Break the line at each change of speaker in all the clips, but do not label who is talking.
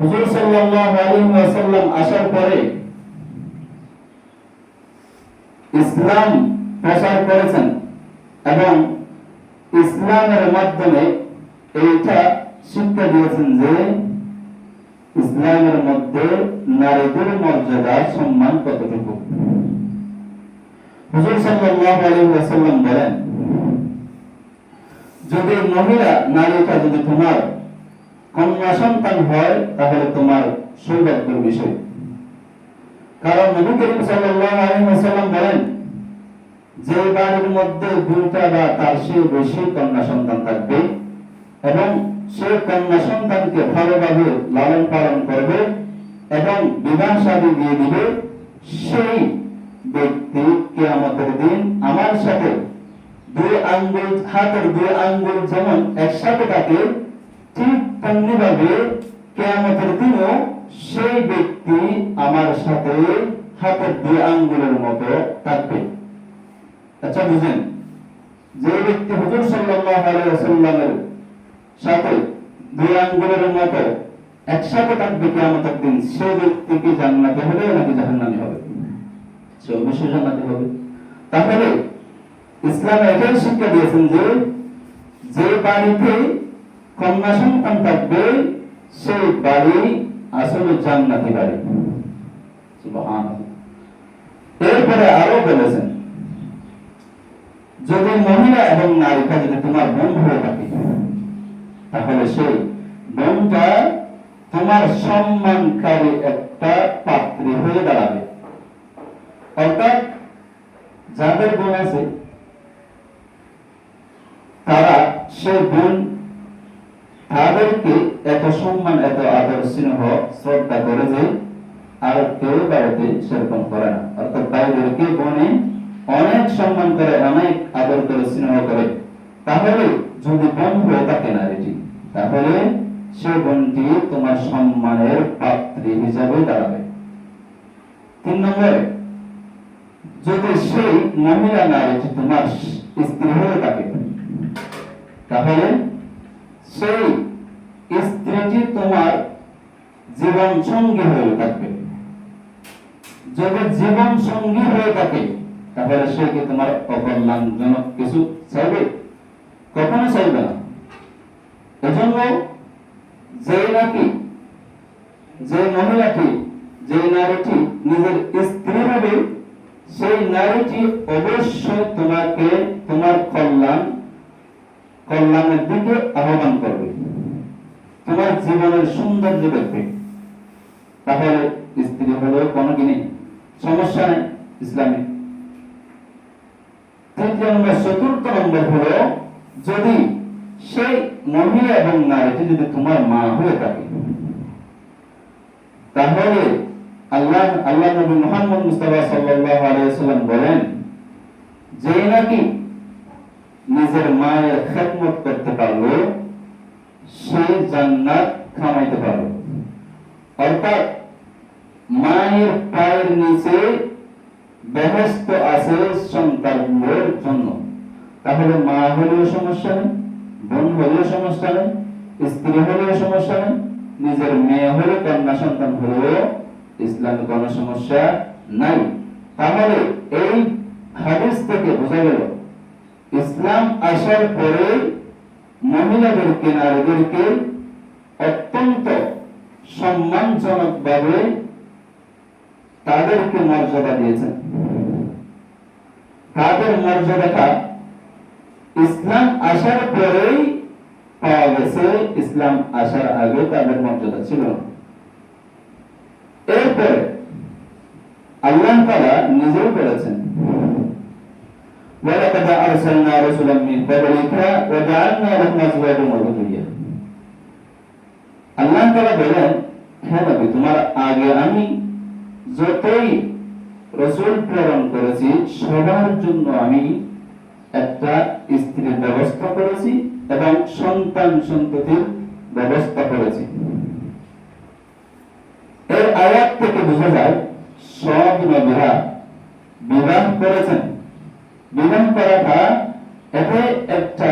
হুজুর সাল্লাল্লাহু আলাইহি ওয়াসাল্লাম আসার পরে ইসলাম প্রচার করেছেন এবং ইসলামের মাধ্যমে এইটা শিক্ষা দিয়েছেন যে ইসলামের মধ্যে নারীদের মর্যাদা, সম্মান কতটুকু? হুজুর সাল্লাল্লাহু আলাইহি ওয়াসাল্লাম বলেন, যদি মহিলা নারীটা যদি তোমার কন্যা সন্তান হয়, তাহলে তোমার সৌভাগ্যের বিষয়। কারণ নবী করিম সাল্লাল্লাহু বলেন, যে বাড়ির মধ্যে দুইটা বা তার চেয়ে বেশি কন্যা সন্তান থাকবে এবং সে কন্যা সন্তানকে ভালোভাবে লালন পালন করবে এবং বিবাহ শাদী দিয়ে দিবে, সেই ব্যক্তি কিয়ামতের দিন আমার সাথে দুই আঙ্গুল, হাতের দুই আঙ্গুল যেমন একসাথে থাকে, ঠিক তেমনি কেয়ামতের দিনও সেই ব্যক্তি আমার সাথে হাতের দুই আঙ্গুলের মতো থাকবে। আচ্ছা বুঝেন যে ব্যক্তি হুজুর সাল্লাল্লাহু আলাইহি ওয়াসাল্লামের সাথে দুই আঙ্গুলের মতো একসাথে থাকবে কিয়ামতের দিন সেই ব্যক্তি কি জান্নাতে হবে নাকি জাহান্নামে হবে? সে অবশ্যই জান্নাতে হবে। তাহলে ইসলাম এটাই শিক্ষা দিয়েছেন যে যে বাড়িতে কন্যা সন্তান থাকবে সেই বাড়ি আসলে জান্নাতি বাড়ি। এরপরে আরও বলেছেন, যদি মহিলা এবং নারীটা যদি তোমার বোন হয়ে থাকে, তাহলে সেই বোনটা তোমার সম্মানকারী একটা পাত্রী হয়ে দাঁড়াবে। অর্থাৎ যাদের বোন আছে, তারা সে বোন তাদেরকে এত সম্মান এত আদর, স্নেহ, শ্রদ্ধা করে যে আর কেউ বাড়িতে সেরকম করে না। অর্থাৎ বাইরেকে বোনে অনেক সম্মান করে, অনেক আদর করে, স্নেহ করে। তাহলে যদি বোন হয়ে থাকে নারীটি, তাহলে সে বোনটি তোমার সম্মানের পাত্রী হিসাবে দাঁড়াবে। তিন নম্বরে, যদি সেই মহিলা নারীটি তোমার স্ত্রী হয়ে থাকে, তাহলে সেই স্ত্রীটি তোমার জীবন সঙ্গী হয়ে থাকবে। যদি জীবন সঙ্গী হয়ে থাকে, তাহলে সে কি তোমার অকল্যাণজনক কিছু চাইবে? কখনো চাইবে না। এজন্য যে নাকি যে মহিলাটি যে নারীটি নিজের স্ত্রী হবে, সেই নারীটি অবশ্যই তোমাকে তোমার কল্যাণ, কল্যাণের দিকে আহ্বান জীবনের সৌন্দর্য দেখবে। তাহলে স্ত্রী হলেও কোনো কি নেই? সমস্যা নেই ইসলামে। তৃতীয় নম্বর, চতুর্থ নম্বর হলো, যদি সেই মহিলা এবং নারীটি যদি তোমার মা হয়ে থাকে, তাহলে আল্লাহ আল্লাহ নবী মুহাম্মদ মুস্তাফা সাল্লাল্লাহু আলাইহি ওয়াসাল্লাম বলেন, যে নাকি নিজের মায়ের খেদমত জান্নাত কামাইতে পারল অর্থাৎ মায়ের পায়ের নিচে বেহেস্ত আছে সন্তানগুলোর জন্য। তাহলে মা হলেও সমস্যা নেই, বোন হলেও সমস্যা নেই, স্ত্রী হলেও সমস্যা নেই, নিজের মেয়ে হলে কন্যা সন্তান হলেও ইসলামে কোনো সমস্যা নাই। তাহলে এই হাদিস থেকে বোঝা গেল, ইসলাম আসার পরে মহিলাদেরকে নারীদেরকে অত্যন্ত সম্মানজনক ভাবে তাদেরকে মর্যাদা দিয়েছেন তাদের মর্যাদাটা ইসলাম আসার পরেই পাওয়া গেছে ইসলাম আসার আগে তাদের মর্যাদা ছিল না এরপরে আল্লাহ তাআলা নিজেও বলেছেন ولقد أرسلنا رسلا من قبلك وجعلنا لهم أزواجا وذرية আল্লাহ তাআলা বলেন হ্যাঁ নবী তোমার আগে আমি যতই রসুল প্রেরণ করেছি, সবার জন্য আমি একটা স্ত্রীর ব্যবস্থা করেছি এবং সন্তান সন্ততির ব্যবস্থা করেছি। এর আয়াত থেকে বোঝা যায়, সব নবীরা বিবাহ করেছেন। বিবাহ করাটা এতে একটা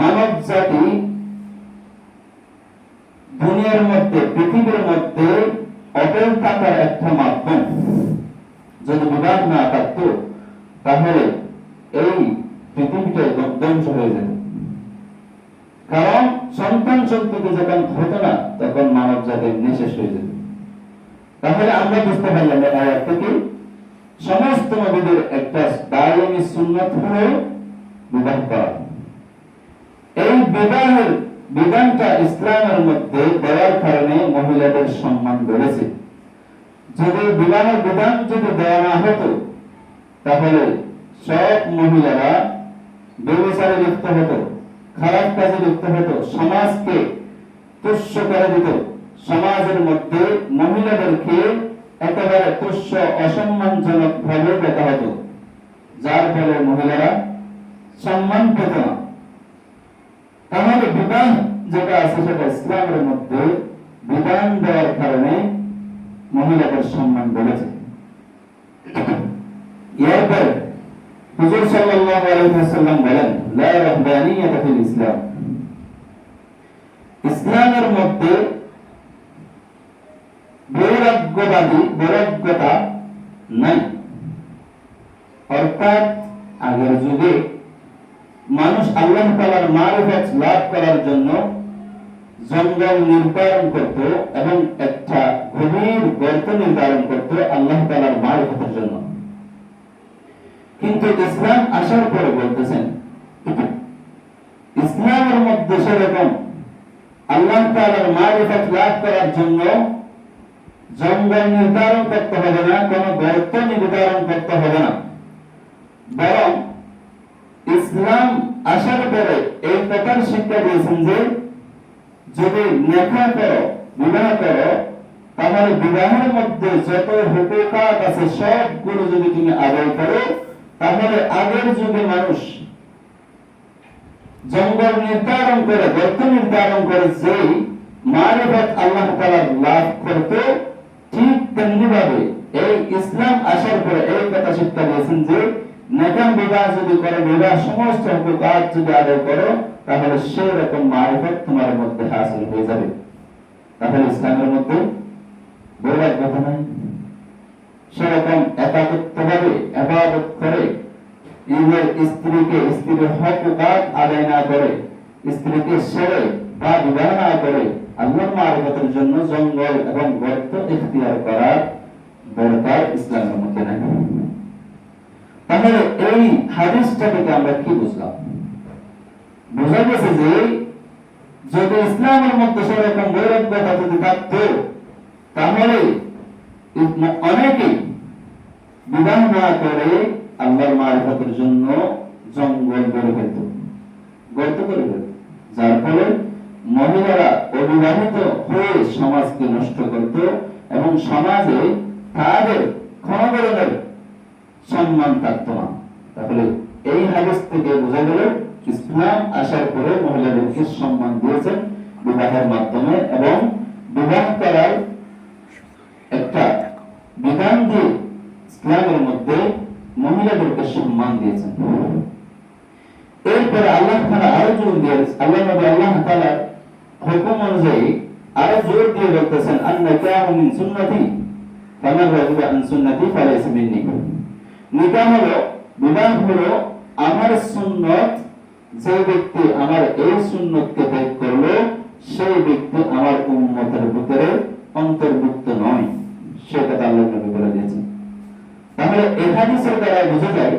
মানব জাতি দুনিয়ার মধ্যে, পৃথিবীর মধ্যে অটল থাকার একটা মাধ্যম যদি বিবাহ না থাকতো, তাহলে এই পৃথিবীটা ধ্বংস হয়ে যেত। কারণ সন্তান সন্ততি যখন হতো না তখন মানব জাতির নিঃশেষ হয়ে যেত। তাহলে আমরা বুঝতে পারলাম এই আয়াত থেকে, সমস্ত নবীদের একটা দায়ী সুন্নত হলো বিবাহ করা। এই বিবাহের বিধানটা ইসলামের মধ্যে দেওয়ার কারণে মহিলাদের সম্মান বেড়েছে। যদি বিবাহের বিধান যদি দেওয়া না হতো, তাহলে সব মহিলারা ব্যবসারে লিপ্ত হতো, খারাপ কাজে লিপ্ত হতো, সমাজকে তুচ্ছ করে দিত। সমাজের মধ্যে মহিলাদেরকে একেবারে তুচ্ছ, অসম্মানজনক ভাবে দেখা হতো। যার ফলে মহিলারা সম্মান পেত না। যেটা আছে সেটা ইসলামের মধ্যে বিধান দেওয়ার কারণে মহিলাদের সম্মান বেড়েছে। এরপরে হুজুর সাল্লাল্লাহু আলাইহি ওয়াসাল্লাম বলেন, লা রাহবানিয়াতা ফিল ইসলাম। ইসলামের মধ্যে বৈরাগ্যবাদী বৈরাগ্যতা নাই। অর্থাৎ আগের যুগে মানুষ আল্লাহ তাআলার মারিফত লাভ করার জন্য জঙ্গল নির্ধারণ করত এবং একটা গভীর গর্ত নির্ধারণ করত আল্লাহ তাআলার মারিফতের জন্য। কিন্তু ইসলাম আসার পরে বলতেছেন ইসলামের মধ্যে সেরকম আল্লাহ তাআলার মারিফত লাভ করার জন্য জঙ্গল নির্ধারণ করতে হবে না, কোন গর্ত নির্ধারণ করতে হবে না। বরং ইসলাম আসার পরে এই কথার শিক্ষা দিয়েছেন যে যদি লেখা করো বিবাহ করো, তাহলে বিবাহের মধ্যে যত হুকুকাত আছে, সবগুলো যদি তুমি আদায় করো, তাহলে আগের যুগে মানুষ জঙ্গল নির্ধারণ করে, গর্ত নির্ধারণ করে যেই মারিফত আল্লাহ তাআলা লাভ করত, ঠিক তেমনি ভাবে এই ইসলাম আসার পরে এই কথা শিক্ষা দিয়েছেন যে নেকাম বিবাহ যদি করো, বিবাহ সমস্ত কাজ যদি আদায় করো, তাহলে সেই রকম মারিফত তোমার মধ্যে হাসিল হয়ে যাবে। তাহলে ইসলামের মধ্যে বৈরাগ্যতা নাই। সেরকম একাকত্ব ভাবে করে স্ত্রীকে স্ত্রীর হক কাজ আদায় না করে, স্ত্রীকে সেরে বা বিবাহ না করে আল্লাহ মারিফতের জন্য জঙ্গল এবং গর্ত ইখতিয়ার করার দরকার ইসলামের মধ্যে নাই। তাহলে এই হাদিসটা থেকে আমরা কি বুঝলাম? বোঝা গেছে যে যদি ইসলামের মধ্যে সেরকম বৈরাগ্যতা যদি থাকতো, তাহলে অনেকেই বিবাহ না করে আল্লাহর মারিফতের জন্য জঙ্গল গড়ে ফেলত। গর্ত করে ফেলত। যার ফলে মহিলারা অবিবাহিত হয়ে সমাজকে নষ্ট করত এবং সমাজে তাদের ধরনের সম্মান থাকতো না তাহলে এই হাদিস থেকে বোঝা গেল, ইসলাম আসার পরে মহিলাদেরকে সম্মান দিয়েছেন বিবাহের মাধ্যমে এবং বিবাহ করার একটা বিধান দিয়ে ইসলামের মধ্যে মহিলাদেরকে সম্মান দিয়েছেন। এরপরে আল্লাহ তাআলা আরও জোর দিয়ে, আল্লাহ নবী আল্লাহ তাআলা হুকুম অনুযায়ী আরও জোর দিয়ে বলতেছেন আন্নাকাহু মিন সুন্নতি, ফামান রাগিবা আন সুন্নতি, ফালাইসা মিন্নি। নিকাহ হলো বিবাহ হলো আমার সুন্নত যে ব্যক্তি আমার এই সুন্নতকে ত্যাগ করল, সেই ব্যক্তি আমার উম্মতের ভিতরে অন্তর্ভুক্ত নয়। সে কথা আল্লাহ নবী বলে দিয়েছেন। তাহলে এই হাদিসের দ্বারা বোঝা যায়,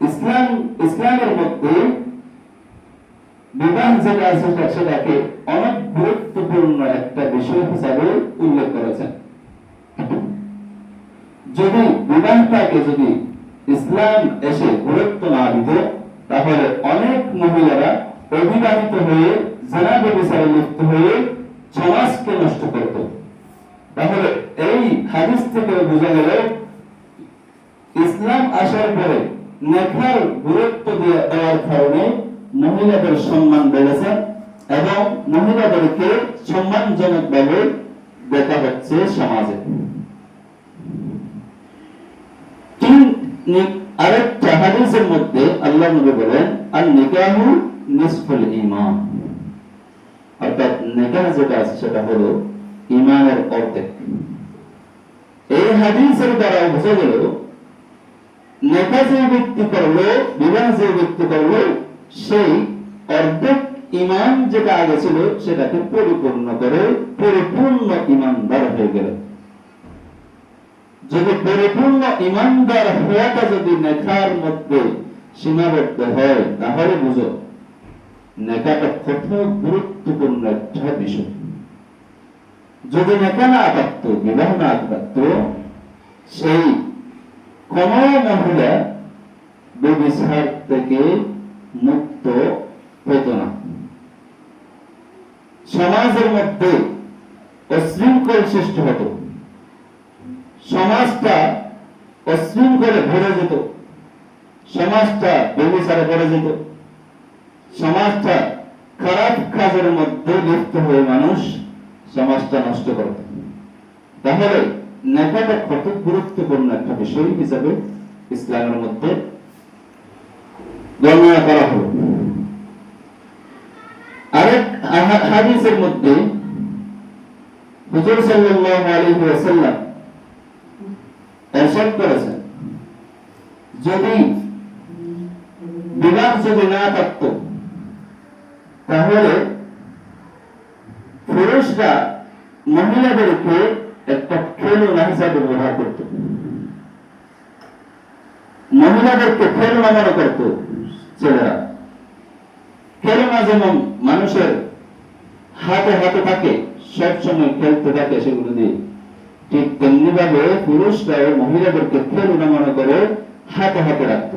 ইসলাম, ইসলামের মধ্যে বিবাহ যেটা আছে সেটাকে অনেক গুরুত্বপূর্ণ একটা বিষয় হিসাবে উল্লেখ করেছেন। যদি বিবাহটাকে যদি ইসলাম এসে গুরুত্ব না দিত, তাহলে অনেক মহিলারা অবিবাহিত হয়ে জেনা ব্যবসারে লিপ্ত হয়ে সমাজকে নষ্ট করত। তাহলে এই হাদিস থেকে বোঝা গেল, ইসলাম আসার পরে নেখার গুরুত্ব দেওয়ার কারণে মহিলাদের সম্মান বেড়েছে এবং মহিলাদেরকে সম্মানজনক ভাবে দেখা হচ্ছে সমাজে। আরেকটা হাদিসের মধ্যে আল্লাহ নবী বলেন, আর নিকাহু নিসফুল ঈমান। অর্থাৎ নেকাহ যেটা আছে, সেটা হলো ইমানের অর্ধেক। এই হাদিসের দ্বারা বোঝা গেল, নেকাহ যে ব্যক্তি করল, বিবাহ যে ব্যক্তি করল, সেই অর্ধেক ইমান যেটা আগে ছিল, সেটাকে পরিপূর্ণ করে পরিপূর্ণ ইমানদার হয়ে গেল। যদি পরিপূর্ণ ইমানদার হওয়াটা যদি নেখার মধ্যে সীমাবদ্ধ হয়, তাহলে বুঝো, নেকাটা কত গুরুত্বপূর্ণ একটা বিষয়। যদি নেকা না থাকতো, বিবাহ না থাকতো, সেই কোন মহিলা বেবিচার থেকে মুক্ত হইত না। সমাজের মধ্যে অশৃঙ্খল সৃষ্টি হতো। সমাজটা অশৃঙ্খলে ভরে যেত। সমাজটা বেবিচারে ভরে যেত। সমাজটা খারাপ কাজের মধ্যে লিপ্ত হয়ে মানুষ সমাজটা নষ্ট করত। তাহলে নেকাটা কত গুরুত্বপূর্ণ একটা বিষয় হিসাবে ইসলামের মধ্যে বর্ণনা করা হলো। আরেক হাদিসের মধ্যে হুজুর সাল্লাল্লাহু আলাইহি ওয়াসাল্লাম এরশাদ করেছেন। যদি বিবাহ যদি না থাকতো, তাহলে পুরুষরা মহিলাদেরকে একটা খেলনা হিসাবে ব্যবহার করত। মহিলাদেরকে খেলনা মনে করত ছেলেরা। খেলনা যেমন মানুষের হাতে হাতে থাকে, সব সময় খেলতে থাকে সেগুলো দিয়ে। ঠিক তেমনি ভাবে পুরুষরাও মহিলাদেরকে ক্ষেত্রে মনে করে হাতে হাতে রাখতো।